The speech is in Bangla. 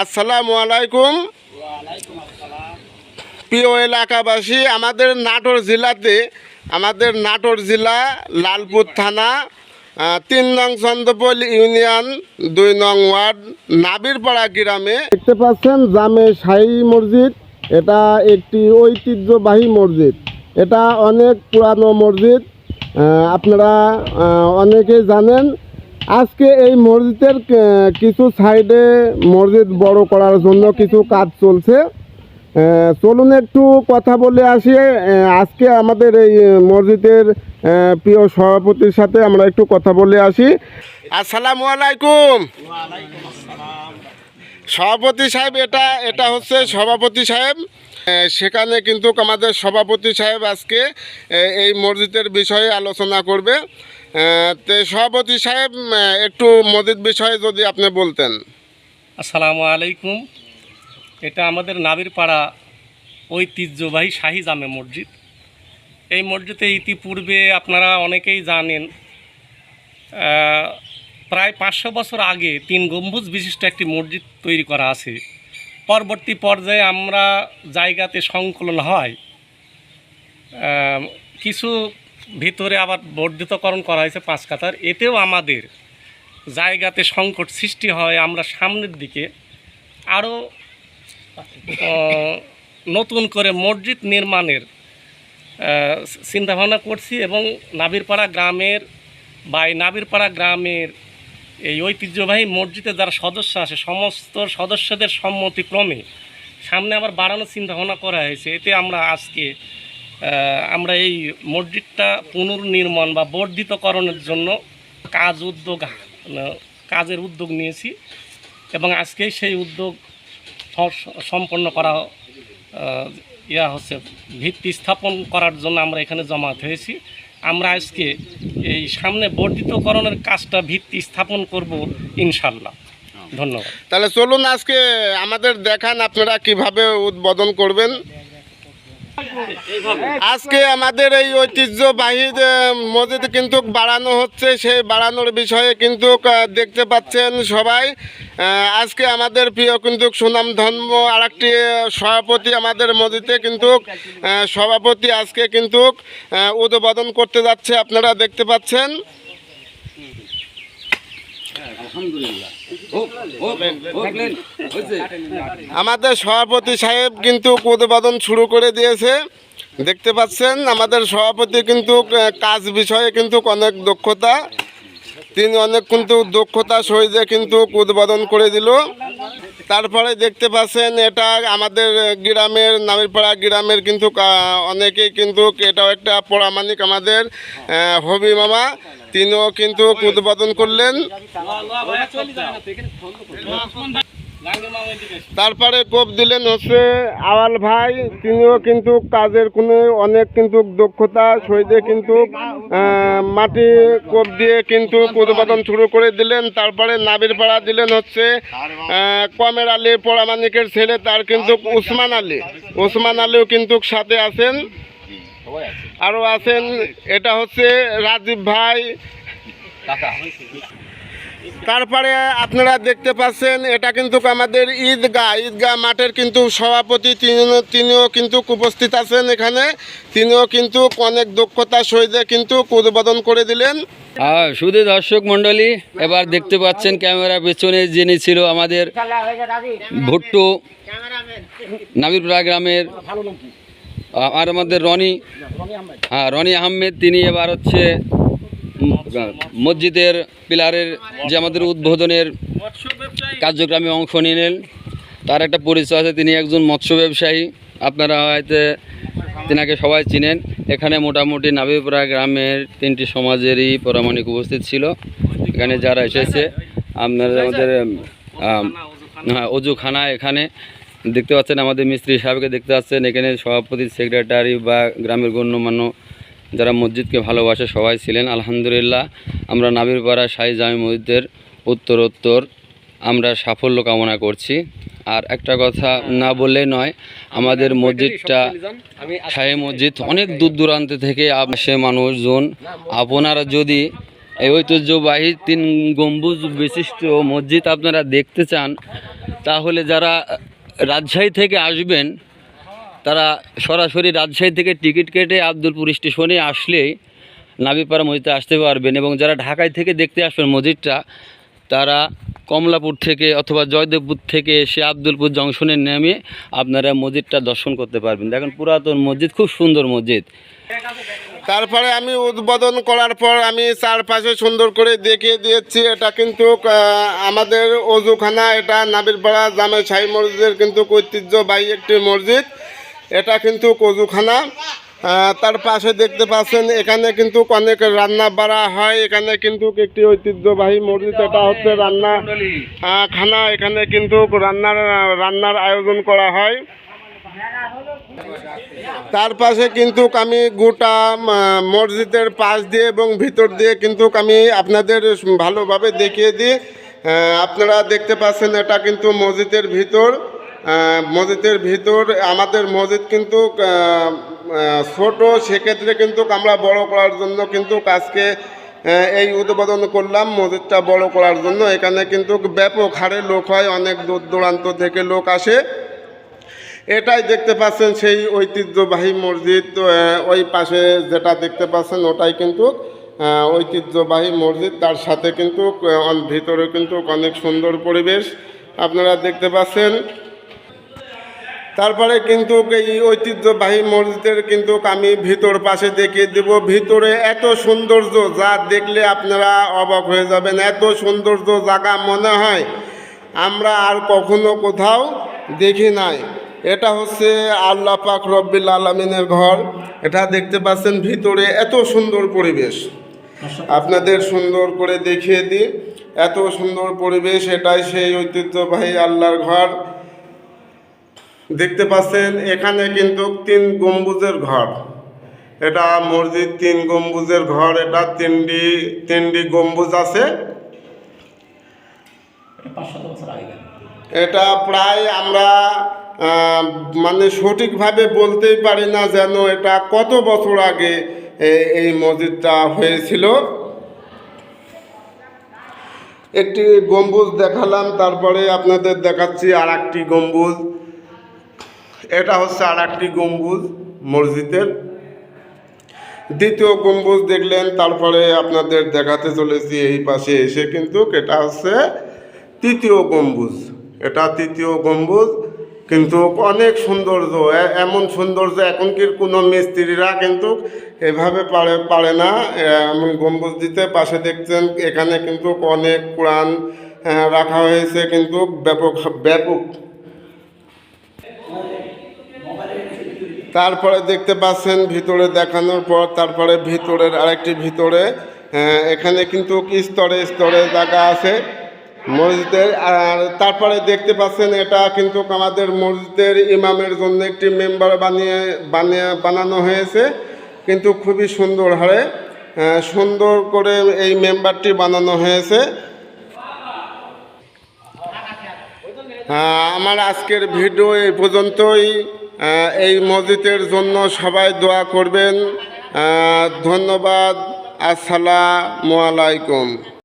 আসসালামু আলাইকুম। প্রিয় এলাকাবাসী, আমাদের নাটোর জেলাতে, আমাদের নাটোর জেলা লালপুর থানা তিন নং চন্দ্রপল ইউনিয়ন, দুই নং ওয়ার্ড, নাবিরপাড়া গ্রামে। দেখতে পাচ্ছেন জামে শাহী মসজিদ। এটা একটি ঐতিহ্যবাহী মসজিদ। এটা অনেক পুরানো মসজিদ। আপনারা অনেকেই জানেন আজকে এই মসজিদের কিছু সাইডে মসজিদ বড় করার জন্য কিছু কাজ চলছে। চলুন একটু কথা বলে আসি। আজকে আমাদের এই মসজিদের প্রিয় সভাপতির সাথে আমরা একটু কথা বলে আসি। আসসালামু আলাইকুম। সভাপতি সাহেব, এটা এটা হচ্ছে সভাপতি সাহেব। সেখানে কিন্তু আমাদের সভাপতি সাহেব আজকে এই মসজিদের বিষয়ে আলোচনা করবে। তো সভাপতি সাহেব একটু মসজিদ বিষয়ে যদি আপনি বলতেন। আসসালামু আলাইকুম। এটা আমাদের নাবিরপাড়া ঐতিহ্যবাহী শাহী জামে মসজিদ। এই মসজিদে ইতিপূর্বে আপনারা অনেকেই জানেন প্রায় পাঁচশো বছর আগে তিন গম্বুজ বিশিষ্ট একটি মসজিদ তৈরি করা আছে। পরবর্তী পর্যায়ে আমরা জায়গাতে সংকলন হয় কিছু ভিতরে আবার বর্ধিতকরণ করা হয়েছে পাঁচ কাতার। এতেও আমাদের জায়গাতে সংকট সৃষ্টি হয়। আমরা সামনের দিকে আরও নতুন করে মসজিদ নির্মাণের চিন্তাভাবনা করছি এবং নাবিরপাড়া গ্রামের বা এই নাবিরপাড়া গ্রামের এই ঐতিহ্যবাহী মসজিদের যারা সদস্য আছে, সমস্ত সদস্যদের সম্মতিক্রমে সামনে আবার বাড়ানোর চিন্তাভাবনা করা হয়েছে। এতে আমরা আজকে আমরা এই মসজিদটা পুনর্নির্মাণ বা বর্ধিতকরণের জন্য কাজ উদ্যোগ কাজের উদ্যোগ নিয়েছি এবং আজকেই সেই উদ্যোগ সম্পন্ন করা ইয়া হচ্ছে, ভিত্তি স্থাপন করার জন্য আমরা এখানে জমাত হয়েছি। আমরা আজকে এই সামনে বর্ধিতকরণের কাজটা ভিত্তি স্থাপন করব ইনশাল্লাহ ধন্যবাদ। তাহলে চলুন আজকে আমাদের দেখান আপনারা কীভাবে উদ্বোধন করবেন। আজকে আমাদের এই ঐতিহ্যবাহী মসজিদ কিন্তু বাড়ানো হচ্ছে, সেই বাড়ানোর বিষয়ে কিন্তু দেখতে পাচ্ছেন সবাই। আজকে আমাদের প্রিয় কিন্তু সুনাম ধর্ম আর একটি সভাপতি আমাদের মসজিদে কিন্তু সভাপতি আজকে কিন্তু উদ্বোধন করতে যাচ্ছে, আপনারা দেখতে পাচ্ছেন। আমাদের সভাপতি সাহেব কিন্তু প্রতিপাদন শুরু করে দিয়েছে। দেখতে পাচ্ছেন আমাদের সভাপতি কিন্তু কাজ বিষয়ে কিন্তু অনেক দক্ষতা। তিনি অনেক কিন্তু দক্ষতা সহিতে কিন্তু উদ্বোধন করে দিল। তারপরে দেখতে পাচ্ছেন এটা আমাদের গ্রামের নামিরপাড়া গ্রামের কিন্তু অনেকেই কিন্তু এটাও একটা প্রামাণিক আমাদের হবি মামা। তিনিও কিন্তু উদ্বোধন করলেন। তারপরে কোপ দিলেন হচ্ছে আওয়াল ভাই তিনিও কিন্তু কাজের কোনো অনেক কিন্তু দক্ষতা সহিতে কিন্তু মাটি কোপ দিয়ে কিন্তু উৎপাদন শুরু করে দিলেন। তারপরে নাবির পাড়া দিলেন হচ্ছে কমের আলী পরামানিকের ছেলে তার কিন্তু উসমান আলী। উসমান আলীও কিন্তু সাথে আছেন। আরও আছেন এটা হচ্ছে রাজীব ভাই। তারপরে আপনারা দেখতে পাচ্ছেন, এটা কিন্তু আমাদের ঈদগাহ। ঈদগাহ মাঠের কিন্তু সভাপতি তিনি তিনিও কিন্তু উপস্থিত আছেন এখানে। তিনিও কিন্তু অনেক দক্ষতা সহিত কিন্তু উদ্বোধন করে দিলেন। শুধু দর্শক মণ্ডলী, এবার দেখতে পাচ্ছেন ক্যামেরা পেছনে যিনি ছিল আমাদের ভুট্টু নাবিরপুরা গ্রামের আর আমাদের রনি হ্যাঁ রনি আহমেদ, তিনি এবার হচ্ছে মসজিদের পিলারের যে আমাদের উদ্বোধনের কার্যক্রমে অংশ নিলেন তার একটা পরিচয় আছে। তিনি একজন মৎস্য ব্যবসায়ী। আপনারা হয়তো তিনাকে সবাই চিনেন। এখানে মোটামুটি নাবিপুরা গ্রামের তিনটি সমাজেরই পরামানিক উপস্থিত ছিল। এখানে যারা এসেছে আপনারা আমাদের আম, হ্যাঁ অজুখানা এখানে দেখতে পাচ্ছেন। আমাদের মিস্ত্রি সাহেবকে দেখতে পাচ্ছেন। এখানে সভাপতি সেক্রেটারি বা গ্রামের গণ্যমান্য যারা মসজিদকে ভালোবাসে সবাই ছিলেন, আলহামদুলিল্লাহ। আমরা নাবিরপাড়া শাহী জামি মসজিদের উত্তরোত্তর আমরা সাফল্য কামনা করছি। আর একটা কথা না বললেই নয়, আমাদের মসজিদটা শাহী মসজিদ অনেক দূর দূরান্ত থেকে আসে মানুষজন। আপনারা যদি এই ঐতিহ্যবাহী তিন গম্বুজ বিশিষ্ট মসজিদ আপনারা দেখতে চান, তাহলে যারা রাজশাহী থেকে আসবেন তারা সরাসরি রাজশাহী থেকে টিকিট কেটে আব্দুলপুর স্টেশনে আসলেই নাবিপাড়া মসজিদে আসতে পারবেন এবং যারা ঢাকায় থেকে দেখতে আসবেন মসজিদটা, তারা কমলাপুর থেকে অথবা জয়দেবপুর থেকে এসে আব্দুলপুর জংশনে নেমে আপনারা মসজিদটা দর্শন করতে পারবেন। দেখেন পুরাতন মসজিদ, খুব সুন্দর মসজিদ। তারপরে আমি উদ্বোধন করার পর আমি চারপাশে সুন্দর করে দেখিয়ে দিয়েছি, এটা কিন্তু আমাদের অজুখানা, এটা নাবিরপাড়া জামে শাহী মসজিদের কিন্তু ঐতিহ্যবাহী একটি মসজিদ। এটা কিন্তু অজুখানা আহ, তার পাশে দেখতে পাচ্ছেন এখানে কিন্তু অনেক রান্না বাড়া হয়। এখানে কিন্তু একটি ঐতিহ্যবাহী মসজিদ এটা হচ্ছে রান্না খানা। এখানে কিন্তু রান্নার রান্নার আয়োজন করা হয়। তার পাশে কিন্তু আমি গোটা মসজিদের পাশ দিয়ে এবং ভিতর দিয়ে কিন্তু আমি আপনাদের ভালোভাবে দেখিয়ে দিই। আপনারা দেখতে পাচ্ছেন এটা কিন্তু মসজিদের ভিতর। মসজিদের ভিতর, আমাদের মসজিদ কিন্তু ছোট, সেক্ষেত্রে কিন্তু আমরা বড় করার জন্য কিন্তু কাজকে এই উদ্বোধন করলাম মসজিদটা বড় করার জন্য। এখানে কিন্তু ব্যাপক হারে লোক হয়, অনেক দূর দূরান্ত থেকে লোক আসে। এটাই দেখতে পাচ্ছেন সেই ঐতিহ্যবাহী মসজিদ ওই পাশে যেটা দেখতে পাচ্ছেন ওটাই কিন্তু ঐতিহ্যবাহী মসজিদ। তার সাথে কিন্তু ভিতরে কিন্তু অনেক সুন্দর পরিবেশ। আপনারা দেখতে পাচ্ছেন তারপরে কিন্তু এই ঐতিহ্যবাহী মসজিদের কিন্তু আমি ভিতর পাশে দেখিয়ে দেব। ভিতরে এত সৌন্দর্য যা দেখলে আপনারা অবাক হয়ে যাবেন। এত সৌন্দর্য জায়গা মনে হয়। আমরা আর কখনো কোথাও দেখি নাই। এটা হচ্ছে আল্লাহ পাক রব্বিল আলমিনের ঘর। এটা দেখতে পাচ্ছেন ভিতরে এত সুন্দর পরিবেশ। আপনাদের সুন্দর করে দেখিয়ে দিই। এত সুন্দর পরিবেশ এটাই সেই ঐতিহ্যবাহী আল্লাহর ঘর। দেখতে পাচ্ছেন এখানে কিন্তু তিন গম্বুজের ঘর। এটা মসজিদ তিন গম্বুজের ঘর এটা তিনটি তিনটি গম্বুজ আছে। এটা প্রায় আমরা মানে সঠিকভাবে বলতেই পারি না যেন এটা কত বছর আগে এই মসজিদটা হয়েছিল। একটি গম্বুজ দেখালাম তারপরে আপনাদের দেখাচ্ছি আর একটি গম্বুজ। এটা হচ্ছে আর একটি গম্বুজ মসজিদের। দ্বিতীয় গম্বুজ দেখলেন, তারপরে আপনাদের দেখাতে চলেছি এই পাশে এসে কিন্তু এটা হচ্ছে তৃতীয় গম্বুজ। এটা তৃতীয় গম্বুজ, কিন্তু অনেক সৌন্দর্য এমন সৌন্দর্য এখনকার কোনো মিস্ত্রিরা কিন্তু এভাবে পারে পারে না। এমন গম্বুজ দিতে পাশে দেখছেন, এখানে কিন্তু অনেক কোরআন রাখা হয়েছে কিন্তু ব্যাপক ব্যাপক তারপরে দেখতে পাচ্ছেন ভিতরে দেখানোর পর তারপরে ভিতরের আরেকটি ভিতরে এখানে কিন্তু স্তরে স্তরে জায়গা আছে মসজিদের। আর তারপরে দেখতে পাচ্ছেন এটা কিন্তু আমাদের মসজিদের ইমামের জন্য একটি মেম্বার বানিয়ে বানিয়ে বানানো হয়েছে। কিন্তু খুবই সুন্দর হারে আহ, সুন্দর করে এই মেম্বারটি বানানো হয়েছে। আমার আজকের ভিডিও এই পর্যন্তই। এই মসজিদের জন্য সবাই দোয়া করবেন। ধন্যবাদ। আসসালামু আলাইকুম।